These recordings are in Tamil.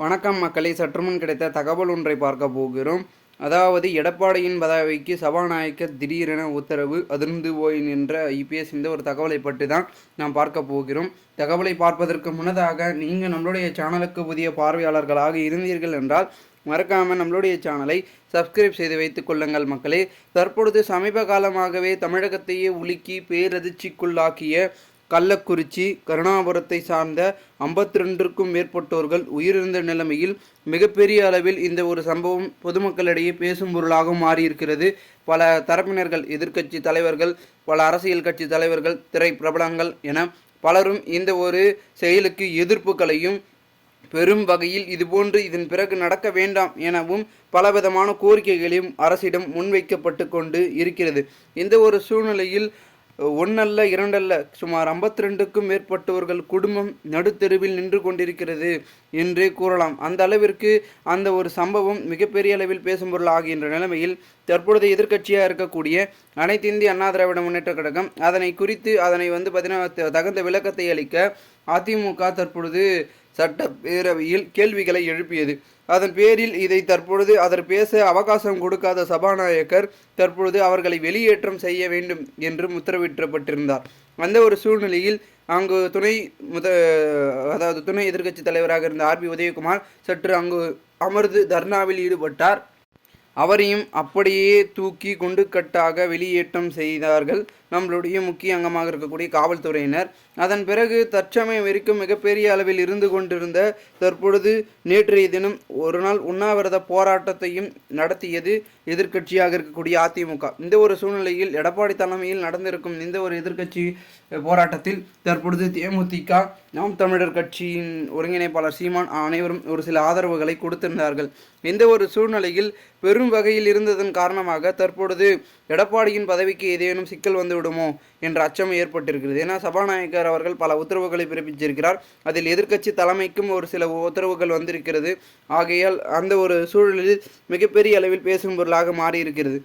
வணக்கம் மக்களை சற்றுமுன் கிடைத்த தகவல் ஒன்றை பார்க்க போகிறோம். அதாவது எடப்பாடியின் பதவிக்கு சபாநாயகர் திடீரென உத்தரவு அதிர்ந்து போய் என்ற ஐபிஎஸ் இந்த ஒரு தகவலை பற்றி தான் நாம் பார்க்க போகிறோம். தகவலை பார்ப்பதற்கு முன்னதாக நீங்கள் நம்மளுடைய சேனலுக்கு புதிய பார்வையாளர்களாக இருந்தீர்கள் என்றால் மறக்காமல் நம்மளுடைய சேனலை சப்ஸ்கிரைப் செய்து வைத்துக் கொள்ளுங்கள் மக்களே. தற்பொழுது சமீப காலமாகவே தமிழகத்தையே உலுக்கி பேரதிர்ச்சிக்குள்ளாக்கிய கள்ளக்குறிச்சி கருணாபுரத்தை சார்ந்த ஐம்பத்தி ரெண்டிற்கும் மேற்பட்டோர்கள் உயிரிழந்த நிலைமையில் மிகப்பெரிய அளவில் இந்த ஒரு சம்பவம் பொதுமக்களிடையே பேசும் பொருளாக மாறியிருக்கிறது. பல தரப்பினர்கள் எதிர்க்கட்சி தலைவர்கள் பல அரசியல் கட்சி தலைவர்கள் திரை பிரபலங்கள் என பலரும் இந்த ஒரு செயலுக்கு எதிர்ப்புகளையும் பெரும் வகையில் இதுபோன்று இதன் பிறகு நடக்க வேண்டாம் எனவும் பலவிதமான கோரிக்கைகளையும் அரசிடம் முன்வைக்கப்பட்டு கொண்டு இருக்கிறது. இந்த ஒரு சூழ்நிலையில் ஒன்னல்ல இரண்டல்ல சுமார் ஐம்பத்தி ரெண்டுக்கும் மேற்பட்டவர்கள் குடும்பம் நடுத்தெருவில் நின்று கொண்டிருக்கிறது என்றே கூறலாம். அந்த அளவிற்கு அந்த ஒரு சம்பவம் மிகப்பெரிய அளவில் பேசும் பொருள் ஆகின்ற நிலைமையில் தற்பொழுது எதிர்க்கட்சியாக இருக்கக்கூடிய அனைத்து இந்திய அண்ணா திராவிட முன்னேற்ற கழகம் அதனை குறித்து அதனை வந்து பார்த்தீங்கன்னா தகுந்த விளக்கத்தை அளிக்க அதிமுக தற்பொழுது சட்டப்பேரவையில் கேள்விகளை எழுப்பியது. அதன் பேரில் இதை தற்பொழுது அதர் பேச அவகாசம் கொடுக்காத சபாநாயகர் தற்பொழுது அவர்களை வெளியேற்றம் செய்ய வேண்டும் என்றும் உத்தரவிட்டப்பட்டிருந்தார். அந்த ஒரு சூழ்நிலையில் அங்கு துணை முத அதாவது துணை எதிர்க்கட்சி தலைவராக இருந்த ஆர்பி உதயகுமார் சற்று அங்கு அமர்ந்து தர்ணாவில் ஈடுபட்டார். அவரையும் அப்படியே தூக்கி குண்டுக்கட்டாக வெளியேற்றம் செய்தார்கள். நம்மளுடைய முக்கிய அங்கமாக இருக்கக்கூடிய காவல்துறையினர். அதன் பிறகு தற்சமயம் வரைக்கும் மிகப்பெரிய அளவில் இருந்து கொண்டிருந்த தற்பொழுது நேற்றைய தினம் ஒரு நாள் உண்ணாவிரத போராட்டத்தையும் நடத்தியது எதிர்க்கட்சியாக இருக்கக்கூடிய அதிமுக. இந்த ஒரு சூழ்நிலையில் எடப்பாடி தலைமையில் நடந்திருக்கும் இந்த ஒரு எதிர்க்கட்சி போராட்டத்தில் தற்பொழுது தேமுதிக நாம் தமிழர் கட்சியின் ஒருங்கிணைப்பாளர் சீமான் அனைவரும் ஒரு சில ஆதரவுகளை கொடுத்திருந்தார்கள். இந்த ஒரு சூழ்நிலையில் பெரும் வகையில் இருந்ததன் காரணமாக தற்பொழுது எடப்பாடியின் பதவிக்கு ஏதேனும் சிக்கல் வந்துவிடும் விடுமோ என்ற அச்சம் ஏற்பட்டிருக்கிறது. ஏன்னா சபாநாயகர் அவர்கள் பல உத்தரவுகளை பிறப்பிச்சிருக்கிறார். அதில் எதிர்க்கட்சி தலைமைக்கும் ஒரு சில உத்தரவுகள் வந்திருக்கிறது. ஆகையால் அந்த ஒரு சூழலில் மிகப்பெரிய அளவில் பேசும் பொருளாக மாறியிருக்கிறது.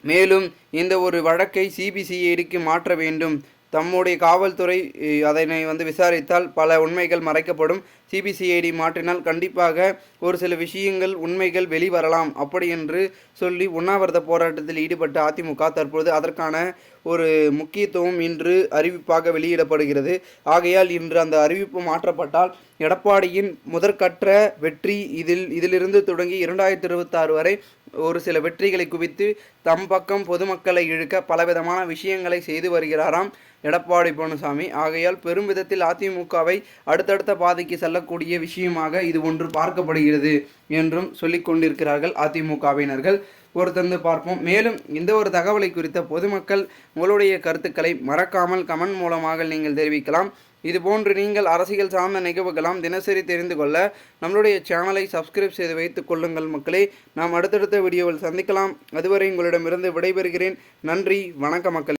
மேலும் இந்த ஒரு வழக்கை சிபிசிஐடிக்கு மாற்ற வேண்டும். தம்முடைய காவல்துறை அதனை வந்து விசாரித்தால் பல உண்மைகள் மறைக்கப்படும். சிபிசிஐடி மாற்றினால் கண்டிப்பாக ஒரு சில விஷயங்கள் உண்மைகள் வெளிவரலாம் அப்படி என்று சொல்லி உண்ணாவிரத போராட்டத்தில் ஈடுபட்ட அதிமுக தற்பொழுது அதற்கான ஒரு முக்கியத்துவம் இன்று அறிவிப்பாக வெளியிடப்படுகிறது. ஆகையால் இன்று அந்த அறிவிப்பு மாற்றப்பட்டால் எடப்பாடியின் முதற்கற்ற வெற்றி இதில் இதிலிருந்து தொடங்கி இரண்டாயிரத்தி இருபத்தாறு வரை ஒரு சில வெற்றிகளை குவித்து தம் பக்கம் பொதுமக்களை இழுக்க பலவிதமான விஷயங்களை செய்து வருகிறாராம் எடப்பாடி பழனிசாமி. ஆகையால் பெரும் விதத்தில் அதிமுகவை அடுத்தடுத்த பாதைக்கு செல்லக்கூடிய விஷயமாக இது ஒன்று பார்க்கப்படுகிறது என்றும் சொல்லிக் கொண்டிருக்கிறார்கள் அதிமுகவினர்கள். பொறுத்திருந்து பார்ப்போம். மேலும் இந்த ஒரு தகவலை குறித்த பொதுமக்கள் உங்களுடைய கருத்துக்களை மறக்காமல் கமெண்ட் மூலமாக நீங்கள் தெரிவிக்கலாம். இதுபோன்று நீங்கள் அரசியல் சார்ந்த நிகழ்வுகளாம் தினசரி தெரிந்து கொள்ள நம்மளுடைய சேனலை சப்ஸ்கிரைப் செய்து வைத்துக் கொள்ளுங்கள் மக்களே. நாம் அடுத்தடுத்த வீடியோவில் சந்திக்கலாம். அதுவரை உங்களிடமிருந்து விடைபெறுகிறேன். நன்றி. வணக்க மக்கள்.